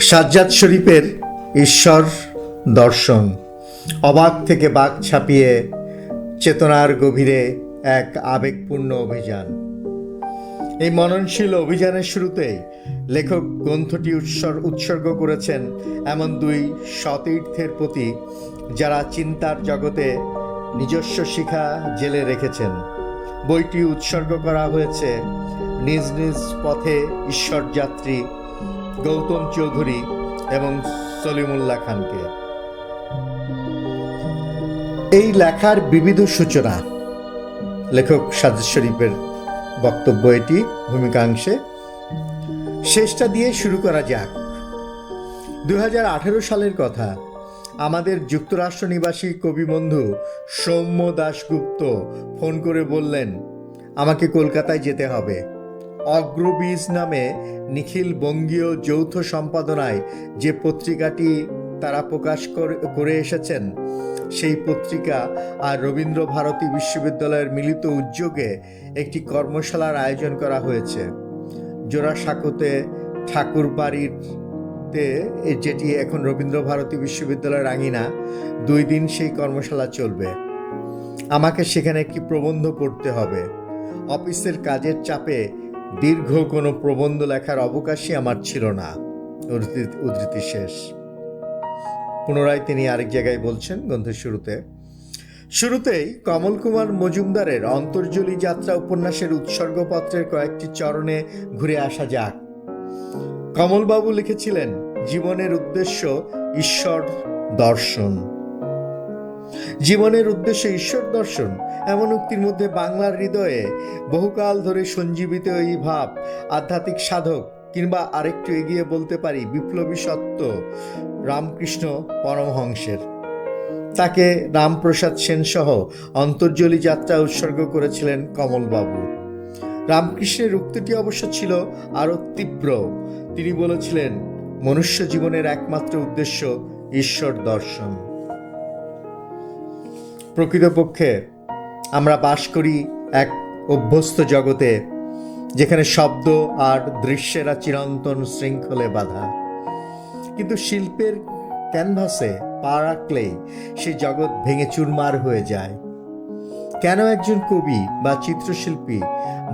সাজ্জাদ শরীফের ঈশ্বর দর্শন। অবাক থেকে বাক ছাপিয়ে চেতনার গভীরে এক আবেগপূর্ণ অভিযান। এই মননশীল অভিযানের শুরুতেই লেখক গ্রন্থটি উৎসর, উৎসর্গ করেছেন এমন দুই সতীর্থের প্রতি যারা চিন্তার জগতে নিজস্ব শিখা জেলে রেখেছেন। বইটি উৎসর্গ করা হয়েছে নিজ নিজ পথে ঈশ্বরযাত্রী গৌতম চৌধুরী এবং সলিমুল্লাহ খানকে। এই লেখার বিবিধ সূচনা, লেখক সাজেদ শরীফের বক্তব্য এটি, ভূমিকাংশে। শেষটা দিয়ে শুরু করা যাক। দু হাজার আঠেরো সালের কথা, আমাদের যুক্তরাষ্ট্র নিবাসী কবি বন্ধু সৌম্য দাশগুপ্ত ফোন করে বললেন, আমাকে কলকাতায় যেতে হবে। অগ্রবীজ নামে নিখিল বঙ্গীয় যৌথ সম্পাদনায় যে পত্রিকাটি তারা প্রকাশ করে- এসেছেন, সেই পত্রিকা আর রবীন্দ্র ভারতী বিশ্ববিদ্যালয়ের মিলিত উদ্যোগে একটি কর্মশালার আয়োজন করা হয়েছে। জোড়াসাঁকোতে ঠাকুর বাড়িতে যেটি এখন রবীন্দ্র ভারতী বিশ্ববিদ্যালয়ের আঙিনা, দুই দিন সেই কর্মশালা চলবে। আমাকে সেখানে একটি প্রবন্ধ পড়তে হবে। অফিসের কাজের চাপে দীর্ঘ কোনো প্রবন্ধ লেখার অবকাশই আমার ছিল না, উদ্ধৃতি শেষ। পুনরায় তিনি আরেক জায়গায় বলছেন গ্রন্থের শুরুতে, শুরুতেই কমল কুমার মজুমদারের অন্তর্জলি যাত্রা উপন্যাসের উৎসর্গপত্রের কয়েকটি চরণে ঘুরে আসা যাক। কমলবাবু লিখেছিলেন, জীবনের উদ্দেশ্য ঈশ্বর দর্শন। জীবনের উদ্দেশ্য ঈশ্বর দর্শন, এমন উক্তির মধ্যে বাংলার হৃদয়ে বহুকাল ধরে সঞ্জীবিত এই ভাব আধ্যাত্মিক সাধক কিংবা আরেকটু এগিয়ে বলতে পারি বিপ্লবী সত্য রামকৃষ্ণ পরমহংসের। তাকে রামপ্রসাদ সেন সহ অন্তর্জলি যাত্রা উৎসর্গ করেছিলেন কমলবাবু। রামকৃষ্ণের উক্তিটি অবশ্য ছিল আরও তীব্র। তিনি বলেছিলেন, মনুষ্য জীবনের একমাত্র উদ্দেশ্য ঈশ্বর দর্শন। প্রকৃতপক্ষে আমরা বাস করি এক অভ্যস্ত জগতে, যেখানে শব্দ আর দৃশ্যেরা চিরন্তন শৃঙ্খলে বাঁধা। কিন্তু শিল্পের ক্যানভাসে পা রাখলেই সেই জগৎ ভেঙে চুরমার হয়ে যায়। কেন একজন কবি বা চিত্রশিল্পী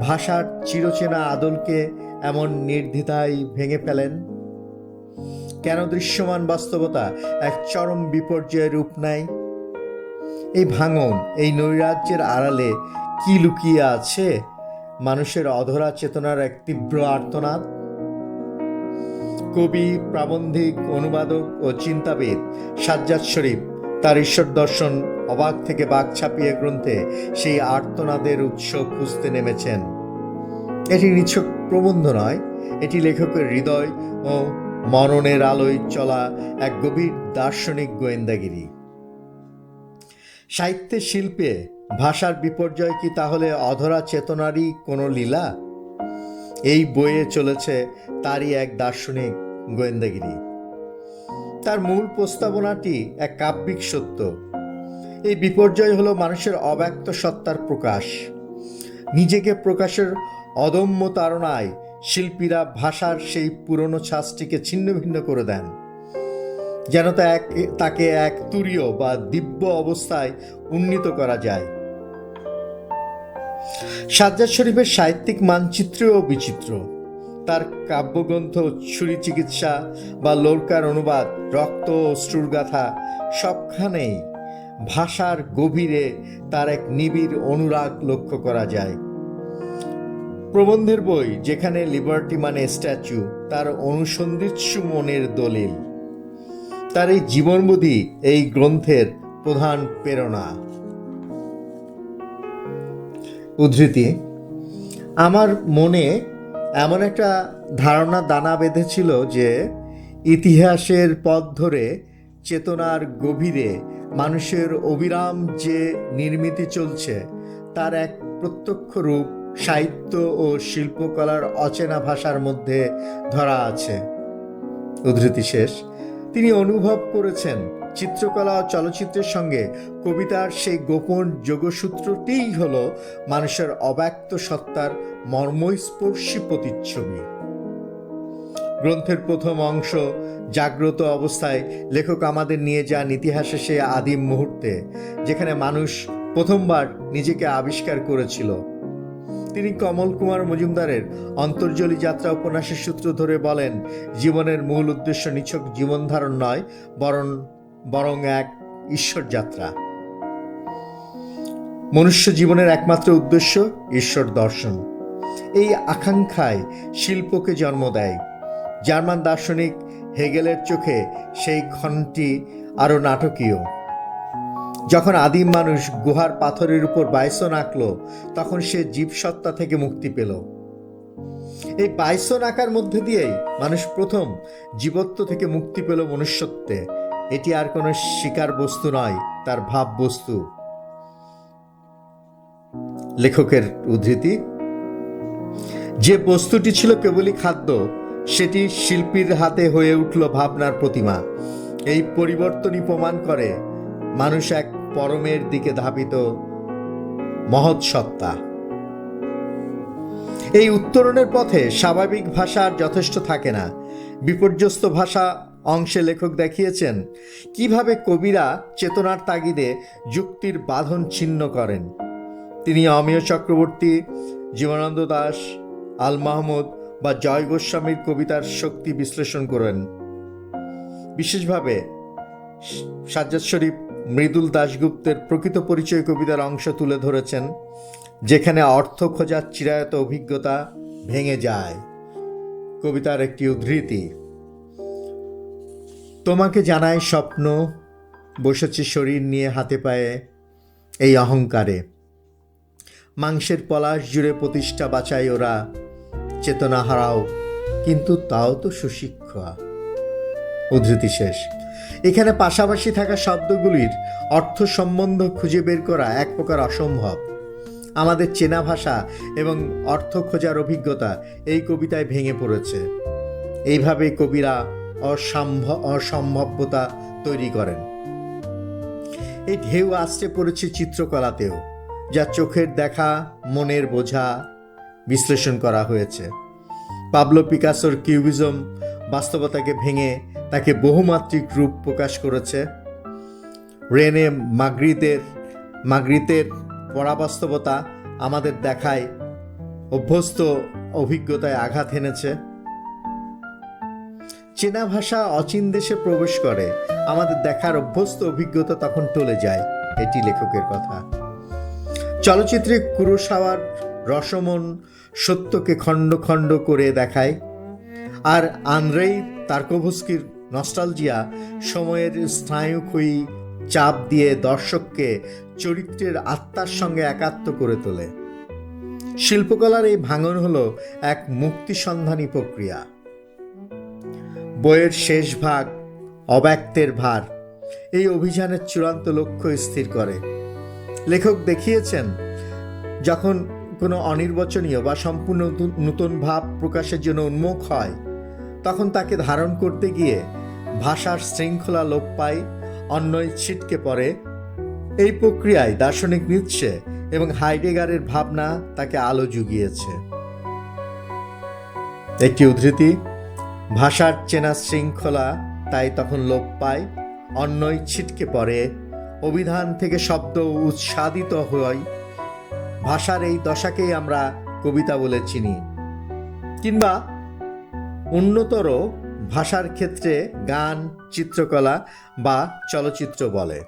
ভাষার চিরচেনা আদলকে এমন নির্দ্বিধায় ভেঙে ফেলেন? কেন দৃশ্যমান বাস্তবতা এক চরম বিপর্যয়ের রূপ নেয়? এই ভাঙন, এই নৈরাজ্যের আড়ালে কি লুকিয়ে আছে? মানুষের অধরা চেতনার এক তীব্র আর্তনাদ। কবি, প্রাবন্ধিক, অনুবাদক ও চিন্তাবিদ সাজ্জাদ শরীফ তার ঈশ্বর দর্শন অবাক থেকে বাক ছাপিয়ে গ্রন্থে সেই আর্তনাদের উৎস খুঁজতে নেমেছেন। এটি নিছক প্রবন্ধ নয়, এটি লেখকের হৃদয় ও মরণের আলোয় চলা এক গভীর দার্শনিক গোয়েন্দাগিরি। সাহিত্যের শিল্পে ভাষার বিপর্যয় কি তাহলে অধরা চেতনারই কোনো লীলা? এই বইয়ে চলেছে তারই এক দার্শনিক গোয়েন্দাগিরি। তার মূল প্রস্তাবনাটি এক কাব্যিক সত্য। এই বিপর্যয় হলো মানুষের অব্যক্ত সত্তার প্রকাশ। নিজেকে প্রকাশের অদম্য তাড়নায় শিল্পীরা ভাষার সেই পুরনো ছাঁচটিকে ছিন্ন ভিন্ন করে দেন। যেন তা এক তাকে এক তুরীয় বা দিব্য অবস্থায় উন্নীত করা যায়। সাজ্জাদ শরীফের সাহিত্যিক মানচিত্রেও বিচিত্র। তার কাব্যগ্রন্থ, ছুরি চিকিৎসা বা লোরকার অনুবাদ, রক্ত অশ্রুর গাথা সবখানেই ভাষার গভীরে তার এক নিবিড় অনুরাগ লক্ষ্য করা যায়। প্রবন্ধের বই, যেখানে লিবার্টি মানে স্ট্যাচু, তার অনুসন্ধিৎসু মনের দলিল। তার এই জীবনবোধই এই গ্রন্থের প্রধান প্রেরণা। উদ্ধৃতি, আমার মনে এমন একটা ধারণা দানা বেঁধেছিল যে, ইতিহাসের পথ ধরে চেতনার গভীরে মানুষের অবিরাম যে নির্মিতি চলছে, তার এক প্রত্যক্ষ রূপ সাহিত্য ও শিল্পকলার অচেনা ভাষার মধ্যে ধরা আছে। উদ্ধৃতি শেষ তিনি অনুভব করেছেন চিত্রকলা ও চলচ্চিত্রের সঙ্গে কবিতার সেই গোপন যোগসূত্রটিই হল মানুষের অব্যক্ত সত্তার মর্মস্পর্শী প্রতিচ্ছবি। গ্রন্থের প্রথম অংশ জাগ্রত অবস্থায় লেখক আমাদের নিয়ে যান ইতিহাসে সেই আদিম মুহূর্তে, যেখানে মানুষ প্রথমবার নিজেকে আবিষ্কার করেছিল। তিনি কমল কুমার মজুমদারের অন্তর্জলী যাত্রা উপন্যাসের সূত্র ধরে বলেন, জীবনের মূল উদ্দেশ্য নিছক জীবন ধারণ নয়, বরং বরং এক ঈশ্বর যাত্রা মনুষ্য জীবনের একমাত্র উদ্দেশ্য ঈশ্বর দর্শন। এই আকাঙ্ক্ষায় শিল্পকে জন্ম দেয়। জার্মান দার্শনিক হেগেলের চোখে সেই ক্ষণটি আরও নাটকীয়। যখন আদিম মানুষ গুহার পাথরের উপর বাইসন আঁকল, তখন সে জীবসত্তা থেকে মুক্তি পেল। এই বাইসন আঁকার মধ্যে দিয়েই মানুষ প্রথম জীবত্ব থেকে মুক্তি পেল মনুষ্যত্বে। এটি আর কোনো শিকার বস্তু নয়, তার ভাব বস্তু। লেখকের উদ্ধৃতি, যে বস্তুটি ছিল কেবলই খাদ্য, সেটি শিল্পীর হাতে হয়ে উঠল ভাবনার প্রতিমা। এই পরিবর্তনই প্রমাণ করে মানুষ এক পরমের দিকে ধাবিত মহৎ সত্তা এই উত্তরণের পথে স্বাভাবিক ভাষা আর যথেষ্ট থাকে না। বিপর্যস্ত ভাষা অংশে লেখক দেখিয়েছেন, কীভাবে কবিরা চেতনার তাগিদে যুক্তির বাঁধন ছিন্ন করেন। তিনি অমিয় চক্রবর্তী, জীবনানন্দ দাস, আল মাহমুদ বা জয় গোস্বামীর কবিতার শক্তি বিশ্লেষণ করেন। বিশেষভাবে সাজ্জাদ শরীফ মৃদুল দাশগুপ্তের প্রকৃত পরিচয় কবিতার অংশ তুলে ধরেছেন, যেখানে অর্থ খোঁজার চিরায়ত অভিজ্ঞতা ভেঙে যায়। কবিতার একটি উদ্ধৃতি, তোমাকে জানায় স্বপ্ন, বসেছে শরীর নিয়ে হাতে পায়ে এই অহংকারে। মাংসের পলাশ জুড়ে প্রতিষ্ঠা বাঁচায় ওরা, চেতনা হারাও, কিন্তু তাও তো সুশিক্ষা। উদ্ধৃতি শেষ। এখানে পাশাপাশি থাকা শব্দগুলির অর্থ সম্বন্ধ খুঁজে বের করা এক প্রকার অসম্ভব। আমাদের চেনা ভাষা এবং অর্থ খোঁজার অভিজ্ঞতা এই কবিতায় ভেঙে পড়েছে। এইভাবে কবিরা অসম্ভ অসম্ভাব্যতা তৈরি করেন। এই ঢেউ আসতে পড়েছে চিত্রকলাতেও, যা চোখের দেখা, মনের বোঝা বিশ্লেষণ করা হয়েছে। পাবলো পিকাসোর কিউবিজম বাস্তবতাকে ভেঙে তাকে বহুমাত্রিক রূপ প্রকাশ করেছে। রেনে মাগরিতের মাগরিতের পরাবাস্তবতা আমাদের দেখায়, অভ্যস্ত অভিজ্ঞতায় আঘাত এনেছে চেনা ভাষা অচিন দেশে প্রবেশ করে, আমাদের দেখার অভ্যস্ত অভিজ্ঞতা তখন টলে যায়, এটি লেখকের কথা। চলচ্চিত্রে কুরোসাওয়ার রসমন সত্যকে খণ্ড খণ্ড করে দেখায় আর আন্দ্রেই তার্কোভস্কির নস্টালজিয়া সময়ের স্নায়ুক্ষয়ী চাপ দিয়ে দর্শককে চরিত্রের আত্মার সঙ্গে একাত্ম করে তোলে। শিল্পকলার এই ভাঙন হলো এক মুক্তি সন্ধানী প্রক্রিয়া। বইয়ের শেষ ভাগ অব্যক্তের ভার, এই অভিযানের চূড়ান্ত লক্ষ্য স্থির করে। লেখক দেখিয়েছেন, যখন কোনো অনির্বচনীয় বা সম্পূর্ণ নতুন ভাব প্রকাশের জন্য উন্মুখ হয় তখন তাকে ধারণ করতে গিয়ে ভাষার শৃঙ্খলা লোপ পায় অন্যয় ছিটকে পড়ে। এই প্রক্রিয়ায় দার্শনিক নিচ্ছে এবং হাইডেগারের ভাবনা তাকে আলো জুগিয়েছে। একটি উদ্ধৃতি, ভাষার চেনা শৃঙ্খলা তাই তখন লোপ পায়, অন্যই ছিটকে পড়ে। অভিধান থেকে শব্দ উৎসাদিত হয়। ভাষার এই দশাকেই আমরা কবিতা বলে চিনি। কিংবা উন্নতর ভাষার ক্ষেত্রে গান, চিত্রকলা বা চলচ্চিত্র বলে।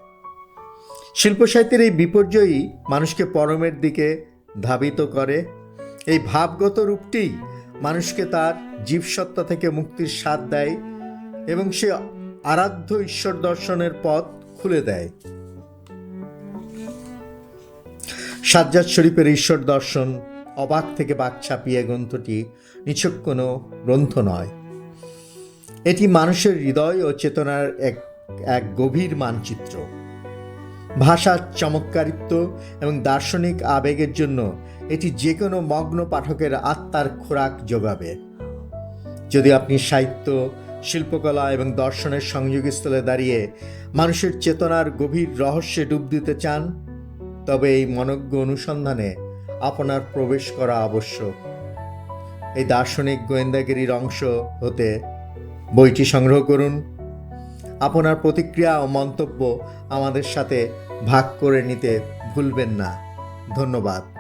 শিল্প সাহিত্যের এই বিপর্যয়ই মানুষকে পরমের দিকে ধাবিত করে। এই ভাবগত রূপটি মানুষকে তার জীবসত্তা থেকে মুক্তির স্বাদ দেয় এবং সে আরাধ্য ঈশ্বর দর্শনের পথ খুলে দেয়। সাজ্জাদ শরীফের ঈশ্বর দর্শন অবাক থেকে বাক ছাপিয়ে গ্রন্থটি নিছক কোনো গ্রন্থ নয়। এটি মানুষের হৃদয় ও চেতনার এক এক গভীর মানচিত্র। ভাষার চমৎকারিত্ব এবং দার্শনিক আবেগের জন্য এটি যে কোনো মগ্ন পাঠকের আত্মার খোরাক যোগাবে। যদি আপনি সাহিত্য, শিল্পকলা এবং দর্শনের সংযোগস্থলে দাঁড়িয়ে মানুষের চেতনার গভীর রহস্যে ডুব দিতে চান, তবে এই মনজ্ঞ অনুসন্ধানে আপনার প্রবেশ করা আবশ্যক। এই দার্শনিক গোয়েন্দাগিরির অংশ হতে বইটি সংগ্রহ করুন। আপনার প্রতিক্রিয়া ও মন্তব্য আমাদের সাথে ভাগ করে নিতে ভুলবেন না। ধন্যবাদ।